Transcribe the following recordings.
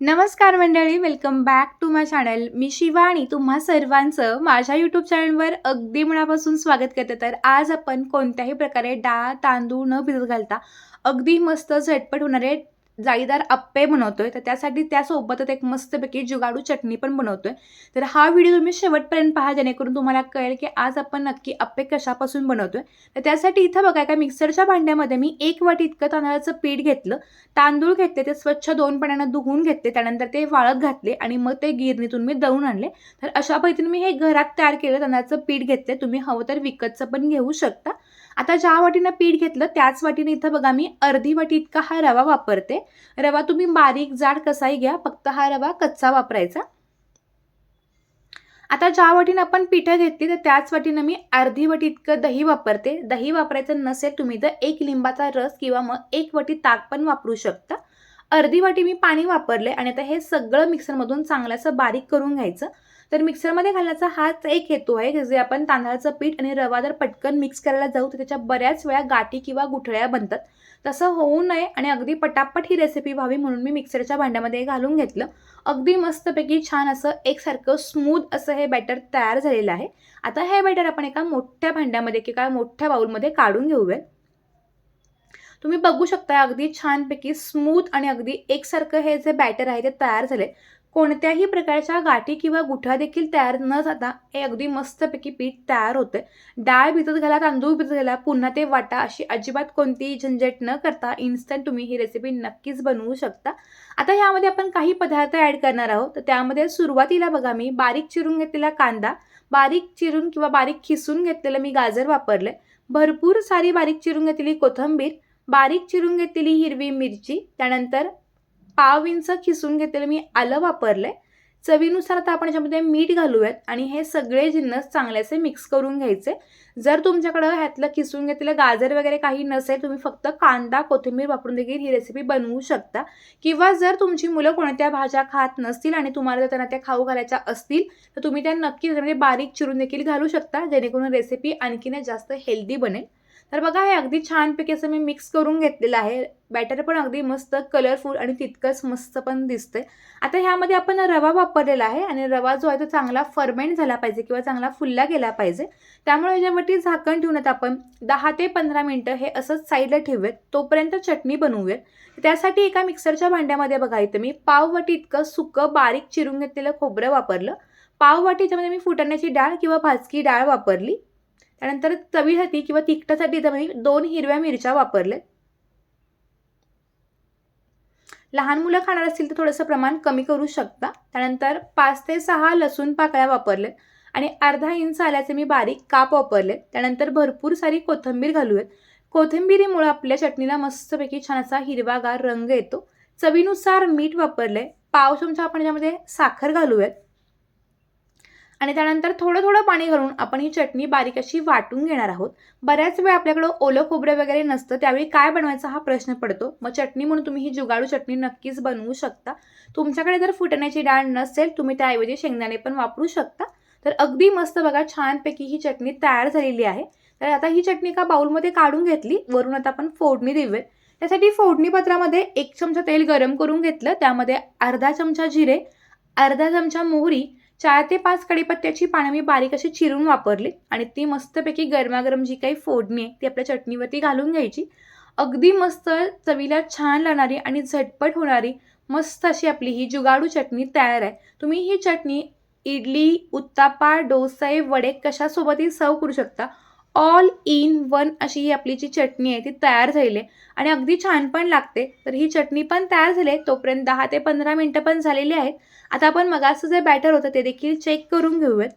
नमस्कार मंडळी welcome back to my channel मी शिवा आणि तुम्हा सर्वांचं माझ्या यूट्यूब चॅनलवर अगदी मनापासून स्वागत करते. तर आज आपण कोणत्याही प्रकारे डाळ तांदूळ न भिजत घालता अगदी मस्त झटपट होणारे जाळीदार अप्पे बनवतोय तर त्यासाठी त्यासोबतच एक मस्तपैकी जुगाडू चटणी पण बनवतोय. तर हा व्हिडिओ तुम्ही शेवटपर्यंत पहा जेणेकरून तुम्हाला कळेल की आज आपण नक्की अप्पे कशापासून बनवतोय. तर त्यासाठी इथं बघा एका मिक्सरच्या भांड्यामध्ये मी एक वाटी इतकं तांदळाचं पीठ घेतलं. तांदूळ घेतले ते स्वच्छ दोन पाण्यानं धुवून घेतले त्यानंतर ते वाळत घातले आणि मग ते गिरणीतून मी दळून आणले. तर अशा पद्धतीने मी हे घरात तयार केलं तांदळाचं पीठ घेतले तुम्ही हवं तर विकतचं पण घेऊ शकता. आता ज्या वाटीनं पीठ घेतलं त्याच वाटीने इथं बघा मी अर्धी वाटी इतका हा रवा वापरते. रवा तुम्ही बारीक जाड कसाही घ्या फक्त हा रवा कच्चा वापरायचा. आता ज्या वाटीनं आपण पिठं घेतली तर त्याच वाटीनं मी अर्धी वाटी इतकं दही वापरते. दही वापरायचं नसेल तुम्ही तर एक लिंबाचा रस किंवा मग एक वाटी ताक पण वापरू शकता. अर्धी वाटी मी पाणी वापरले आणि आता हे सगळं मिक्सरमधून चांगलं बारीक करून घ्यायचं. तर मिक्सरमध्ये घालण्याचा हाच एक हेतू आहे जे आपण तांदळाचं पीठ आणि रवा जर पटकन मिक्स करायला जाऊ तर त्याच्या बऱ्याच वेळा गाठी किंवा गुठळ्या बनतात. तसं होऊ नये आणि अगदी पटापट ही रेसिपी व्हावी म्हणून मी मिक्सरच्या भांड्यामध्ये घालून घेतलं. अगदी मस्तपैकी छान असं एकसारखं स्मूथ असं हे बॅटर तयार झालेलं आहे. आता हे बॅटर आपण एका मोठ्या भांड्यामध्ये किंवा मोठ्या बाउलमध्ये काढून घेऊयात तुम्ही बघू शकता अगदी छानपैकी स्मूथ आणि अगदी एकसारखं हे जे बॅटर आहे ते तयार झाले. कोणत्याही प्रकारच्या गाठी किंवा गुठा देखील तयार न जाता हे अगदी मस्तपैकी पीठ तयार होते डाळ भिजत घाला तांदूळ भिजत घाला पुन्हा ते वाटा. अशी अजिबात कोणतीही झंझट न करता इन्स्टंट तुम्ही ही रेसिपी नक्कीच बनवू शकता. आता यामध्ये आपण काही पदार्थ ॲड करणार आहोत. तर त्यामध्ये सुरुवातीला बघा मी बारीक चिरून घेतलेला कांदा बारीक चिरून किंवा बारीक खिसून घेतलेलं मी गाजर वापरले भरपूर सारी बारीक चिरून घेतलेली कोथंबीर बारीक चिरून घेतलेली हिरवी मिरची त्यानंतर पाव इंच खिसून घेतलेलं मी आलं वापरलंय. चवीनुसार आता आपण याच्यामध्ये मीठ घालूयात आणि हे सगळे जिन्नस चांगल्याचे मिक्स करून घ्यायचे. जर तुमच्याकडं ह्यातलं खिसून घेतलेलं गाजर वगैरे काही नसेल तुम्ही फक्त कांदा कोथिंबीर वापरून देखील ही रेसिपी बनवू शकता. किंवा जर तुमची मुलं कोणत्या भाज्या खात नसतील आणि तुम्हाला जर त्यांना त्या खाऊ घालायच्या असतील तर तुम्ही त्या नक्की त्याच्यामध्ये बारीक चिरून देखील घालू शकता जेणेकरून रेसिपी आणखीन जास्त हेल्दी बनेल. तर बघा हे अगदी छानपैकी असं मी मिक्स करून घेतलेलं आहे. बॅटर पण अगदी मस्त कलरफुल आणि तितकंच मस्त पण दिसतंय. आता ह्यामध्ये आपण रवा वापरलेला आहे आणि रवा जो आहे तो चांगला फर्मेंट झाला पाहिजे किंवा चांगला फुलला गेला पाहिजे. त्यामुळे ह्याच्यावरती झाकण ठेवून आपण. दहा ते पंधरा मिनटं हे असंच साईडला ठेवूयात. तोपर्यंत चटणी बनवूयात. त्यासाठी एका मिक्सरच्या भांड्यामध्ये बघा इथं मी पाववाटी इतकं सुकं बारीक चिरून घेतलेलं खोबरं वापरलं. पाववाटी याच्यामध्ये मी फुटाण्याची डाळ किंवा भाजकी डाळ वापरली. त्यानंतर चवीसाठी किंवा तिखटासाठी इथं मी दोन हिरव्या मिरच्या वापरले लहान मुलं खाणार असतील तर थोडंसं प्रमाण कमी करू शकता. त्यानंतर पाच ते सहा लसूण पाकळ्या वापरले आणि अर्धा इंच आल्याचे मी बारीक काप वापरले. त्यानंतर भरपूर सारी कोथिंबीर घालूयात. कोथिंबीरीमुळे आपल्या चटणीला मस्तपैकी छान असा हिरवागार रंग येतो. चवीनुसार मीठ वापरले पाव चमचा आपण याच्यामध्ये साखर घालूयात. आणि त्यानंतर थोडं थोडं पाणी घालून आपण ही चटणी बारीक अशी वाटून घेणार आहोत. बऱ्याच वेळ आपल्याकडं ओलं खोबरं वगैरे नसतं त्यावेळी काय बनवायचा हा प्रश्न पडतो. मग चटणी म्हणून तुम्ही ही जुगाडू चटणी नक्कीच बनवू शकता. तुमच्याकडे जर फुटण्याची डाळ नसेल तुम्ही त्याऐवजी शेंगदाणे पण वापरू शकता. तर अगदी मस्त बघा छानपैकी ही चटणी तयार झालेली आहे. तर आता ही चटणी का बाऊलमध्ये काढून घेतली. वरून आता आपण फोडणी देऊया त्यासाठी फोडणीपत्रामध्ये एक चमचा तेल गरम करून घेतलं. त्यामध्ये अर्धा चमचा जिरे अर्धा चमचा मोहरी चार ते पाच कडीपत्त्याची पानं मी बारीक अशी चिरून वापरली आणि ती मस्तपैकी गरमागरम जी काही फोडणी आहे ती आपल्या चटणीवरती घालून घ्यायची. अगदी मस्त चवीला छान लागणारी आणि झटपट होणारी मस्त अशी आपली ही जुगाडू चटणी तयार आहे. तुम्ही ही चटणी इडली उत्तापा डोसे वडे कशासोबतही सर्व करू शकता. ऑल इन वन अशी ही आपली जी चटणी आहे ती तयार झालेली आहे. आणि अगदी छान पण लागते. तर ही चटणी पण तयार झाली आहे. तोपर्यंत दहा ते पंधरा मिनटं पण झालेली आहेत. आता आपण मगाचं जे बॅटर होतं ते देखील चेक करून घेऊयात.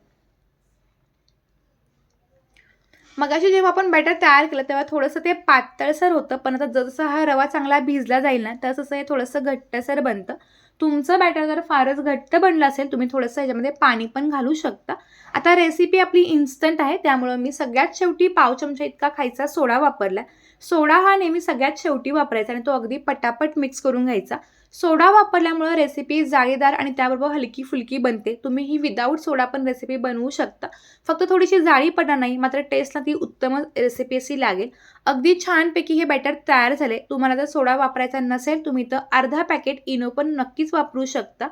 मगाशी जेव्हा आपण बॅटर तयार केलं तेव्हा थोडंसं ते पातळसर होतं पण आता जसं हा रवा चांगला भिजला जाईल ना तसं हे थोडंसं घट्टसर बनतं. तुमचं बॅटर जर फारच घट्ट बनलं असेल तुम्ही थोडंसं ह्याच्यामध्ये पाणी पण घालू शकता. आता रेसिपी आपली इन्स्टंट आहे त्यामुळं मी सगळ्यात शेवटी पाव चमचा इतका खायचा सोडा वापरला सोडा हा नेहमी सगळ्यात शेवटी वापरायचा आणि तो अगदी पटापट मिक्स करून घ्यायचा. सोडा वापरल्यामुळं रेसिपी जाळीदार आणि त्याबरोबर हलकी फुलकी बनते. तुम्ही ही विदाऊट सोडा पण रेसिपी बनवू शकता. फक्त थोडीशी जाळी पडणार नाही मात्र टेस्टला ती उत्तम रेसिपी अशी लागेल. अगदी छानपैकी हे बॅटर तयार झाले. तुम्हाला जर सोडा वापरायचा नसेल तुम्ही तर अर्धा पॅकेट इनो पण नक्कीच वापरू शकता.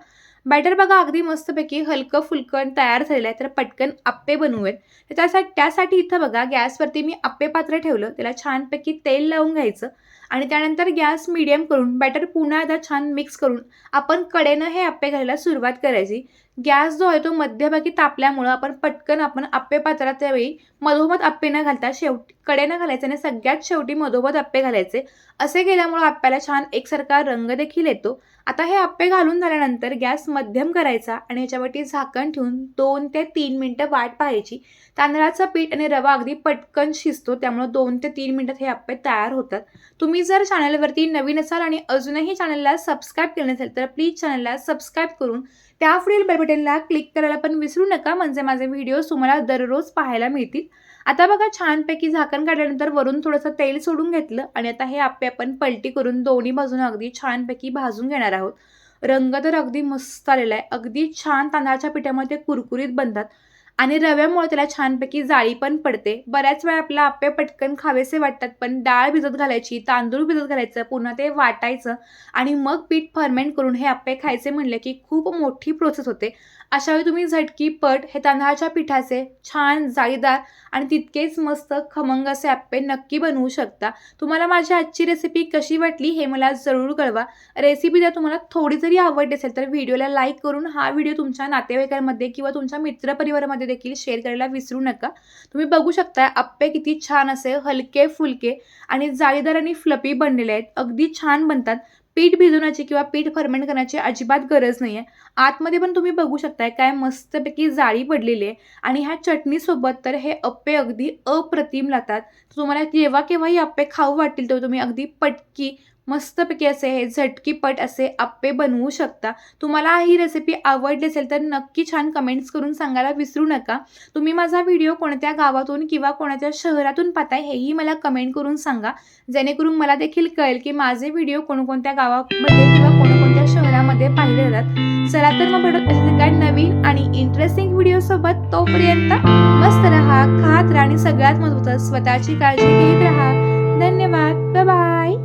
बॅटर बघा अगदी मस्तपैकी हलकं फुलकं तयार झालेलं आहे. तर पटकन आप्पे बनवूयात. तर त्यासाठी त्यासाठी इथं बघा गॅसवरती मी आप्पे पात्र ठेवलं. त्याला छानपैकी तेल लावून घ्यायचं. आणि त्यानंतर गॅस मिडियम करून बॅटर पुन्हा एकदा छान मिक्स करून आपण कडेनं हे आप्पे घालायला सुरुवात करायची. गॅस जो आहे तो मध्यभागी तापल्यामुळं आपण पटकन आपण आप्पे पात्रात त्यावेळी मधोमध आप्पे न घालता शेवटी कडेनं घालायचे आणि सगळ्यात शेवटी मधोमध आप्पे घालायचे. असे केल्यामुळं आप्याला छान एकसारखा रंग देखील येतो. आता हे आप्पे घालून झाल्यानंतर गॅस मध्यम करायचा आणि याच्यावरती झाकण ठेवून दोन ते तीन मिनटं वाट पाहायची. तांदळाचं पीठ आणि रवा अगदी पटकन शिजतो त्यामुळं दोन ते तीन मिनटात हे आप्पे तयार होतात. तुम्ही जर चॅनलवरती नवीन असाल आणि अजूनही चॅनलला सबस्क्राईब केलं नसेल तर प्लीज चॅनलला सबस्क्राईब करून त्या पुढील बेल बटनला क्लिक करायला पण विसरू नका. म्हणजे माझे व्हिडिओज तुम्हाला दररोज पाहायला मिळतील. आता बघा छानपैकी झाकण काढल्यानंतर वरून थोडंसं तेल सोडून घेतलं आणि आता हे आपे आपण पलटी करून दोन्ही बाजूने अगदी छानपैकी भाजून घेणार आहोत. रंग तर अगदी मस्त आलेला आहे. अगदी छान तांदळाच्या पिठामध्ये ते कुरकुरीत बनतात. आणि रव्यामुळे त्याला छानपैकी जाळी पण पडते. बऱ्याच वेळा आपला आप्पे पटकन खावेसे वाटतात पण डाळ भिजत घालायची तांदूळ भिजत घालायचं पुन्हा ते वाटायचं आणि मग पीठ फर्मेंट करून हे आप्पे खायचे म्हणले की खूप मोठी प्रोसेस होते. अशावेळी तुम्ही झटकी पट हे तांदळाच्या पिठाचे छान जाळीदार आणि तितकेच मस्त खमंग असे आप्पे नक्की बनवू शकता. तुम्हाला माझी आजची रेसिपी कशी वाटली हे मला जरूर कळवा. रेसिपी जर तुम्हाला थोडी जरी आवडली असेल तर व्हिडिओला लाईक करून हा व्हिडिओ तुमच्या नातेवाईकांमध्ये किंवा तुमच्या मित्रपरिवारामध्ये देखील शेअर करायला विसरू नका. तुम्ही बघू शकता आप्पे किती छान असे हलके फुलके आणि जाळीदार आणि फ्लपी बनलेले आहेत. अगदी छान बनतात. पीठ भिजवण्याची किंवा पीठ फर्मेंट करण्याची अजिबात गरज नाही आहे आतमध्ये पण तुम्ही बघू शकताय काय मस्तपैकी जाळी पडलेली आहे. आणि ह्या चटणीसोबत तर हे अप्पे अगदी अप्रतिम लागतात. तुम्हाला जेव्हा केव्हाही अप्पे खाऊ वाटतील तेव्हा तुम्ही अगदी पटकी मस्तपैकी असे हे झटकीपट असे आप्पे बनवू शकता. तुम्हाला ही रेसिपी आवडली असेल तर नक्की छान कमेंट्स करून सांगायला विसरू नका. तुम्ही माझा व्हिडिओ कोणत्या गावातून किंवा कोणाच्या शहरातून पाहताय हेही मला कमेंट करून सांगा. जेणेकरून मला देखील कळेल की माझे व्हिडिओ कोणकोणत्या गावामध्ये किंवा कोणकोणत्या शहरामध्ये पाहिले जातात. चला तर मग भेटत असेल काय नवीन आणि इंटरेस्टिंग व्हिडिओसोबत तोपर्यंत मस्त राहा खात राहा आणि सगळ्यात महत्त्वाचं स्वतःची काळजी घेत राहा. धन्यवाद. बाय